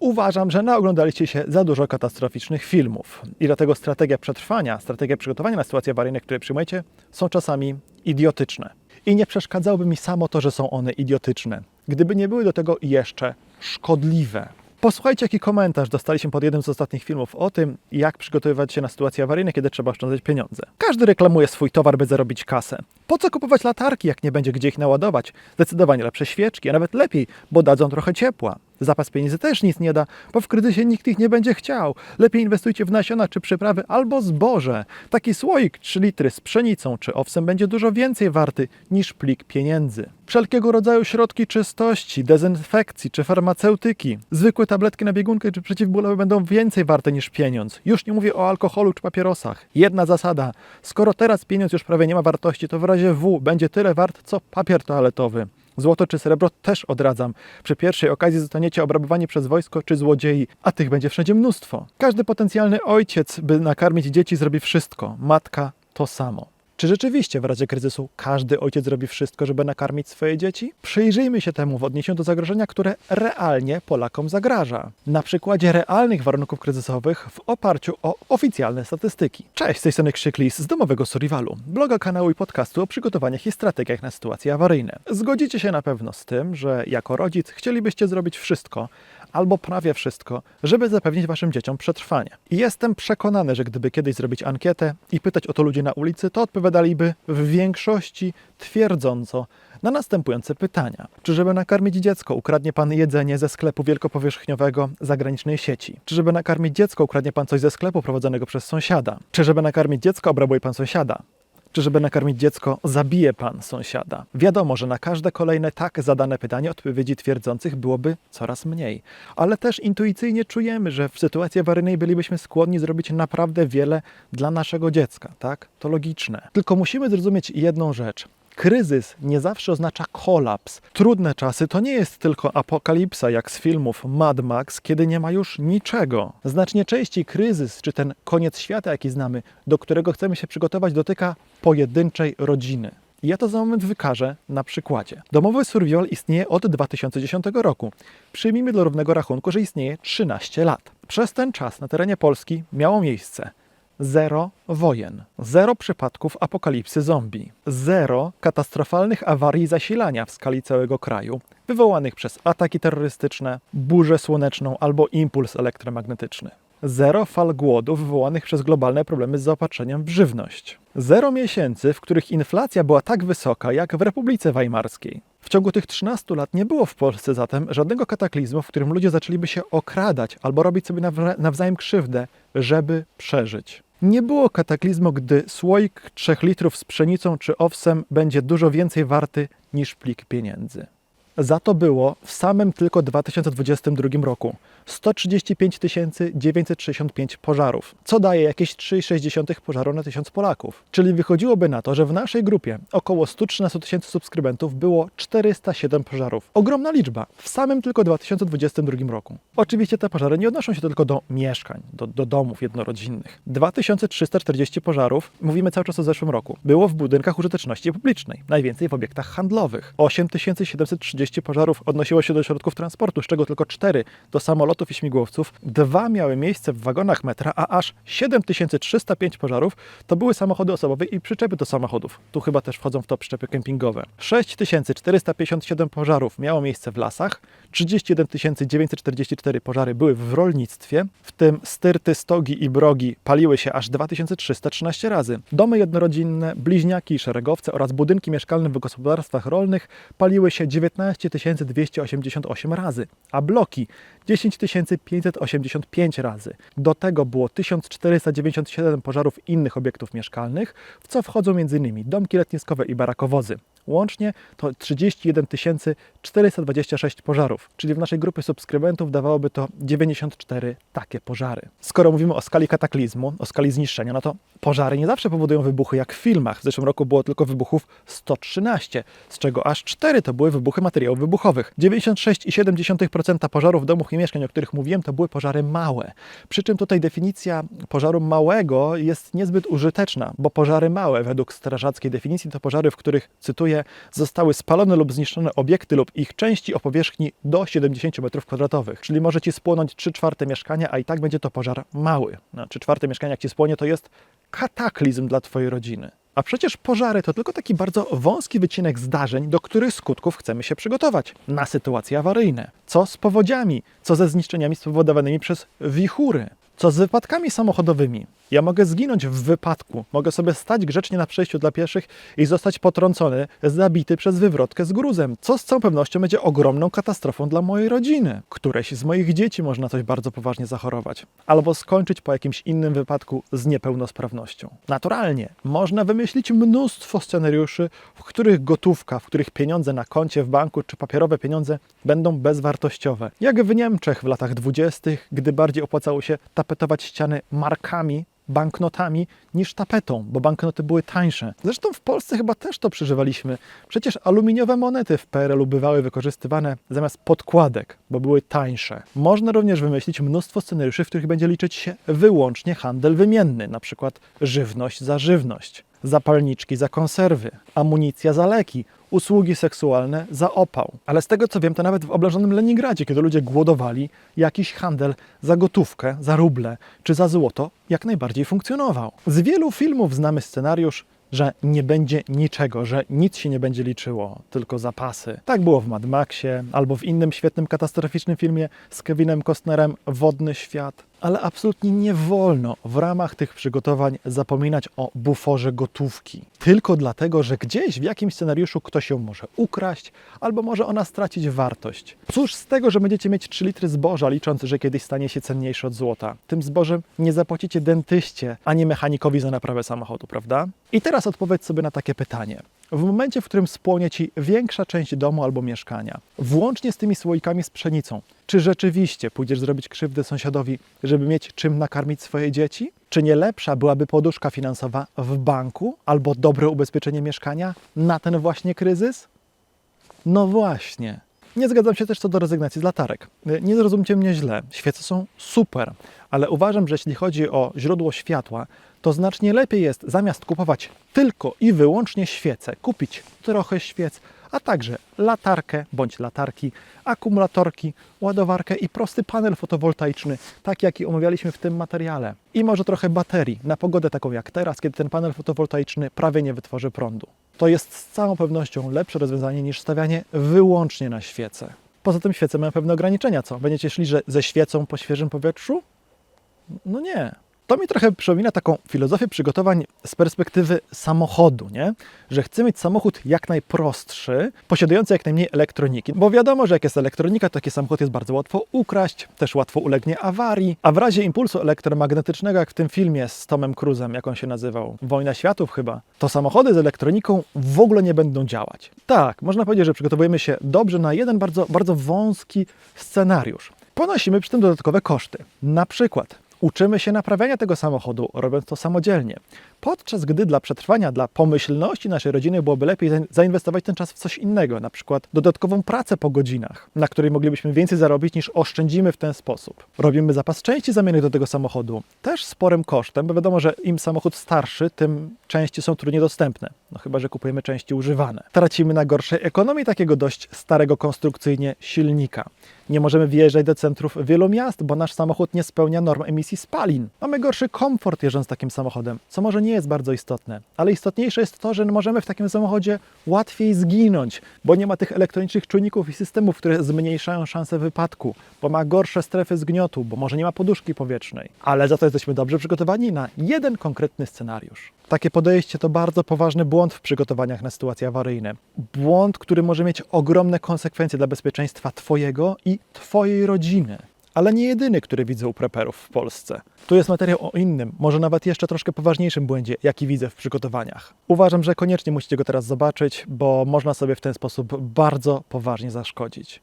Uważam, że naoglądaliście się za dużo katastroficznych filmów i dlatego strategia przetrwania, strategia przygotowania na sytuacje awaryjne, które przyjmujecie, są czasami idiotyczne. I nie przeszkadzałoby mi samo to, że są one idiotyczne, gdyby nie były do tego jeszcze szkodliwe. Posłuchajcie, jaki komentarz dostaliśmy pod jednym z ostatnich filmów o tym, jak przygotowywać się na sytuacje awaryjne, kiedy trzeba oszczędzać pieniądze. Każdy reklamuje swój towar, by zarobić kasę. Po co kupować latarki, jak nie będzie gdzie ich naładować? Zdecydowanie lepsze świeczki, a nawet lepiej, bo dadzą trochę ciepła. Zapas pieniędzy też nic nie da, bo w kryzysie nikt ich nie będzie chciał. Lepiej inwestujcie w nasiona czy przyprawy albo zboże. Taki słoik 3 litry z pszenicą czy owsem będzie dużo więcej warty niż plik pieniędzy. Wszelkiego rodzaju środki czystości, dezynfekcji czy farmaceutyki, zwykłe tabletki na biegunkę czy przeciwbólowe będą więcej warte niż pieniądz. Już nie mówię o alkoholu czy papierosach. Jedna zasada. Skoro teraz pieniądz już prawie nie ma wartości, to w razie W będzie tyle wart co papier toaletowy. Złoto czy srebro też odradzam. Przy pierwszej okazji zostaniecie obrabowani przez wojsko czy złodziei, a tych będzie wszędzie mnóstwo. Każdy potencjalny ojciec, by nakarmić dzieci, zrobi wszystko. Matka to samo. Czy rzeczywiście w razie kryzysu każdy ojciec robi wszystko, żeby nakarmić swoje dzieci? Przyjrzyjmy się temu w odniesieniu do zagrożenia, które realnie Polakom zagraża. Na przykładzie realnych warunków kryzysowych w oparciu o oficjalne statystyki. Cześć, z tej strony Krzyklis z domowego Suriwalu, bloga, kanału i podcastu o przygotowaniach i strategiach na sytuacje awaryjne. Zgodzicie się na pewno z tym, że jako rodzic chcielibyście zrobić wszystko, albo prawie wszystko, żeby zapewnić waszym dzieciom przetrwanie. I jestem przekonany, że gdyby kiedyś zrobić ankietę i pytać o to ludzi na ulicy, to odpowiadaliby w większości twierdząco na następujące pytania. Czy żeby nakarmić dziecko, ukradnie pan jedzenie ze sklepu wielkopowierzchniowego zagranicznej sieci? Czy żeby nakarmić dziecko, ukradnie pan coś ze sklepu prowadzonego przez sąsiada? Czy żeby nakarmić dziecko, obrabuje pan sąsiada? Czy żeby nakarmić dziecko, zabije pan sąsiada? Wiadomo, że na każde kolejne tak zadane pytanie odpowiedzi twierdzących byłoby coraz mniej. Ale też intuicyjnie czujemy, że w sytuacji awaryjnej bylibyśmy skłonni zrobić naprawdę wiele dla naszego dziecka, tak? To logiczne. Tylko musimy zrozumieć jedną rzecz. Kryzys nie zawsze oznacza kolaps. Trudne czasy to nie jest tylko apokalipsa, jak z filmów Mad Max, kiedy nie ma już niczego. Znacznie częściej kryzys, czy ten koniec świata, jaki znamy, do którego chcemy się przygotować, dotyka pojedynczej rodziny. Ja to za moment wykażę na przykładzie. Domowy survival istnieje od 2010 roku. Przyjmijmy do równego rachunku, że istnieje 13 lat. Przez ten czas na terenie Polski miało miejsce Zero wojen, zero przypadków apokalipsy zombie, zero katastrofalnych awarii zasilania w skali całego kraju, wywołanych przez ataki terrorystyczne, burzę słoneczną albo impuls elektromagnetyczny. Zero fal głodu wywołanych przez globalne problemy z zaopatrzeniem w żywność. Zero miesięcy, w których inflacja była tak wysoka jak w Republice Weimarskiej. W ciągu tych 13 lat nie było w Polsce zatem żadnego kataklizmu, w którym ludzie zaczęliby się okradać albo robić sobie nawzajem krzywdę, żeby przeżyć. Nie było kataklizmu, gdy słoik 3 litrów z pszenicą czy owsem będzie dużo więcej warty niż plik pieniędzy. Za to było w samym tylko 2022 roku 135 965 pożarów, co daje jakieś 3,6 pożaru na 1000 Polaków. Czyli wychodziłoby na to, że w naszej grupie około 113 tysięcy subskrybentów było 407 pożarów. Ogromna liczba w samym tylko 2022 roku. Oczywiście te pożary nie odnoszą się tylko do mieszkań, do, do domów jednorodzinnych. 2340 pożarów, mówimy cały czas o zeszłym roku, było w budynkach użyteczności publicznej, najwięcej w obiektach handlowych. 8730 pożarów odnosiło się do środków transportu, z czego tylko 4 do samolotów i śmigłowców. Dwa miały miejsce w wagonach metra, a aż 7305 pożarów to były samochody osobowe i przyczepy do samochodów. Tu chyba też wchodzą w to przyczepy kempingowe. 6457 pożarów miało miejsce w lasach, 31 944 pożary były w rolnictwie, w tym styrty, stogi i brogi paliły się aż 2313 razy. Domy jednorodzinne, bliźniaki i szeregowce oraz budynki mieszkalne w gospodarstwach rolnych paliły się 19 288 razy, a bloki 10 585 razy. Do tego było 1497 pożarów innych obiektów mieszkalnych, w co wchodzą m.in. domki letniskowe i barakowozy. Łącznie to 31 426 pożarów, czyli w naszej grupie subskrybentów dawałoby to 94 takie pożary. Skoro mówimy o skali kataklizmu, o skali zniszczenia, no to pożary nie zawsze powodują wybuchy jak w filmach. W zeszłym roku było tylko wybuchów 113, z czego aż 4 to były wybuchy materiałów wybuchowych. 96,7% pożarów domów i mieszkań, o których mówiłem, to były pożary małe. Przy czym tutaj definicja pożaru małego jest niezbyt użyteczna, bo pożary małe według strażackiej definicji to pożary, w których, cytuję, zostały spalone lub zniszczone obiekty lub ich części o powierzchni do 70 m2. Czyli może ci spłonąć 3 czwarte mieszkania, a i tak będzie to pożar mały. No, 3 czwarte mieszkania, jak ci spłonie, to jest kataklizm dla twojej rodziny. A przecież pożary to tylko taki bardzo wąski wycinek zdarzeń, do których skutków chcemy się przygotować na sytuacje awaryjne. Co z powodziami? Co ze zniszczeniami spowodowanymi przez wichury? Co z wypadkami samochodowymi? Ja mogę zginąć w wypadku, mogę sobie stać grzecznie na przejściu dla pieszych i zostać potrącony, zabity przez wywrotkę z gruzem, co z całą pewnością będzie ogromną katastrofą dla mojej rodziny. Któreś z moich dzieci można coś bardzo poważnie zachorować, albo skończyć po jakimś innym wypadku z niepełnosprawnością. Naturalnie, można wymyślić mnóstwo scenariuszy, w których gotówka, w których pieniądze na koncie w banku czy papierowe pieniądze będą bezwartościowe. Jak w Niemczech w latach dwudziestych, gdy bardziej opłacało się tapetować ściany markami banknotami niż tapetą, bo banknoty były tańsze. Zresztą w Polsce chyba też to przeżywaliśmy. Przecież aluminiowe monety w PRL-u bywały wykorzystywane zamiast podkładek, bo były tańsze. Można również wymyślić mnóstwo scenariuszy, w których będzie liczyć się wyłącznie handel wymienny, na przykład żywność za żywność, zapalniczki za konserwy, amunicja za leki, usługi seksualne za opał. Ale z tego co wiem, to nawet w oblężonym Leningradzie, kiedy ludzie głodowali, jakiś handel za gotówkę, za ruble czy za złoto jak najbardziej funkcjonował. Z wielu filmów znamy scenariusz, że nie będzie niczego, że nic się nie będzie liczyło, tylko zapasy. Tak było w Mad Maxie albo w innym świetnym katastroficznym filmie z Kevinem Costnerem Wodny Świat. Ale absolutnie nie wolno w ramach tych przygotowań zapominać o buforze gotówki. Tylko dlatego, że gdzieś w jakimś scenariuszu ktoś ją może ukraść, albo może ona stracić wartość. Cóż z tego, że będziecie mieć 3 litry zboża, licząc, że kiedyś stanie się cenniejsze od złota? Tym zbożem nie zapłacicie dentyście, ani mechanikowi za naprawę samochodu, prawda? I teraz odpowiedz sobie na takie pytanie. W momencie, w którym spłonie Ci większa część domu albo mieszkania, włącznie z tymi słoikami z pszenicą, czy rzeczywiście pójdziesz zrobić krzywdę sąsiadowi, żeby mieć czym nakarmić swoje dzieci? Czy nie lepsza byłaby poduszka finansowa w banku albo dobre ubezpieczenie mieszkania na ten właśnie kryzys? No właśnie. Nie zgadzam się też co do rezygnacji z latarek. Nie zrozumcie mnie źle, świece są super, ale uważam, że jeśli chodzi o źródło światła, to znacznie lepiej jest zamiast kupować tylko i wyłącznie świece, kupić trochę świec, a także latarkę bądź latarki, akumulatorki, ładowarkę i prosty panel fotowoltaiczny, tak jaki omawialiśmy w tym materiale. I może trochę baterii na pogodę taką jak teraz, kiedy ten panel fotowoltaiczny prawie nie wytworzy prądu. To jest z całą pewnością lepsze rozwiązanie niż stawianie wyłącznie na świece. Poza tym świece mają pewne ograniczenia, co? Będziecie szli że ze świecą po świeżym powietrzu? No nie. To mi trochę przypomina taką filozofię przygotowań z perspektywy samochodu, nie? Że chcę mieć samochód jak najprostszy, posiadający jak najmniej elektroniki. Bo wiadomo, że jak jest elektronika, to taki samochód jest bardzo łatwo ukraść, też łatwo ulegnie awarii, a w razie impulsu elektromagnetycznego, jak w tym filmie z Tomem Cruzem, jak on się nazywał, Wojna Światów chyba, to samochody z elektroniką w ogóle nie będą działać. Tak, można powiedzieć, że przygotowujemy się dobrze na jeden bardzo, bardzo wąski scenariusz. Ponosimy przy tym dodatkowe koszty. Na przykład Uczymy się naprawiania tego samochodu, robiąc to samodzielnie. Podczas gdy dla przetrwania, dla pomyślności naszej rodziny byłoby lepiej zainwestować ten czas w coś innego, na przykład dodatkową pracę po godzinach, na której moglibyśmy więcej zarobić niż oszczędzimy w ten sposób. Robimy zapas części zamiennych do tego samochodu, też sporym kosztem, bo wiadomo, że im samochód starszy, tym części są trudniej dostępne. No chyba, że kupujemy części używane. Tracimy na gorszej ekonomii takiego dość starego konstrukcyjnie silnika. Nie możemy wjeżdżać do centrów wielu miast, bo nasz samochód nie spełnia norm emisji spalin. Mamy gorszy komfort jeżdżąc takim samochodem, co może nie jest bardzo istotne, ale istotniejsze jest to, że możemy w takim samochodzie łatwiej zginąć, bo nie ma tych elektronicznych czujników i systemów, które zmniejszają szanse wypadku, bo ma gorsze strefy zgniotu, bo może nie ma poduszki powietrznej. Ale za to jesteśmy dobrze przygotowani na jeden konkretny scenariusz. Takie podejście to bardzo poważny błąd w przygotowaniach na sytuacje awaryjne. Błąd, który może mieć ogromne konsekwencje dla bezpieczeństwa Twojego i Twojej rodziny. Ale nie jedyny, który widzę u preperów w Polsce. Tu jest materiał o innym, może nawet jeszcze troszkę poważniejszym błędzie, jaki widzę w przygotowaniach. Uważam, że koniecznie musicie go teraz zobaczyć, bo można sobie w ten sposób bardzo poważnie zaszkodzić.